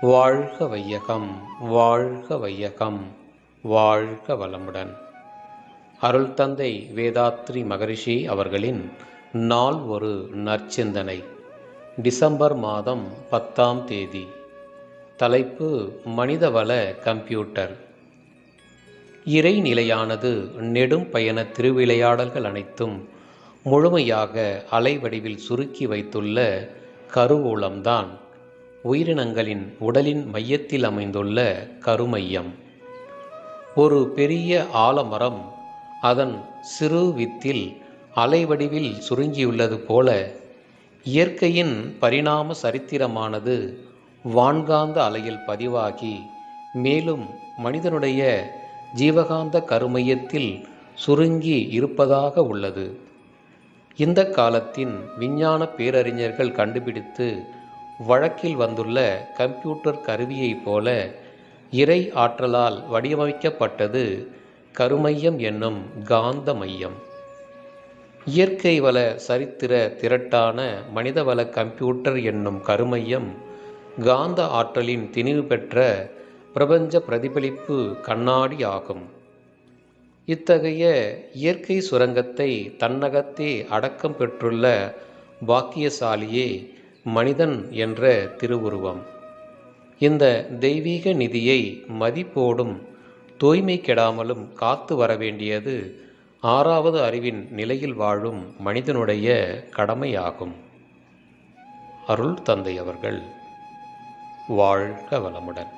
வாழ்க வையகம் வாழ்க வையகம் வாழ்க வளமுடன். அருள் தந்தை வேதாத்ரி மகரிஷி அவர்களின் நாள் ஒரு நற்சிந்தனை. டிசம்பர் மாதம் பத்தாம் தேதி. தலைப்பு மனிதவள கம்ப்யூட்டர். இறைநிலையானது நெடும் பயண திருவிளையாடல்கள் அனைத்தும் முழுமையாக அலைவடிவில் சுருக்கி வைத்துள்ள கருவூலம்தான். உயிரினங்களின் உடலின் மையத்தில் அமைந்துள்ள கருமையம். ஒரு பெரிய ஆலமரம் அதன் சிறு வித்தில் அலைவடிவில் சுருங்கியுள்ளது போல இயற்கையின் பரிணாம சரித்திரமானது வான்காந்த அலையில் பதிவாகி மேலும் மனிதனுடைய ஜீவகாந்த கருமையத்தில் சுருங்கி இருப்பதாக உள்ளது. இந்த காலத்தின் விஞ்ஞான பேரறிஞர்கள் கண்டுபிடித்து வழக்கில் வந்துள்ள கம்ப்யூட்டர் கருவியைப் போல இறை ஆற்றலால் வடிவமைக்கப்பட்டது கருமையம் என்னும் காந்த மையம். இயற்கை வள சரித்திர திரட்டான மனிதவள கம்ப்யூட்டர் என்னும் கருமையம் காந்த ஆற்றலின் திணிவு பெற்ற பிரபஞ்ச பிரதிபலிப்பு கண்ணாடி ஆகும். இத்தகைய இயற்கை சுரங்கத்தை தன்னகத்தே அடக்கம் பெற்றுள்ள பாக்கியசாலியே மனிதன் என்ற திருவுருவம். இந்த தெய்வீக நிதியை மதிப்போடும் தூய்மை கெடாமலும் காத்து வர வேண்டியது ஆறாவது அறிவின் நிலையில் வாழும் மனிதனுடைய கடமையாகும். அருள் தந்தை அவர்கள் வாழ்க வளமுடன்.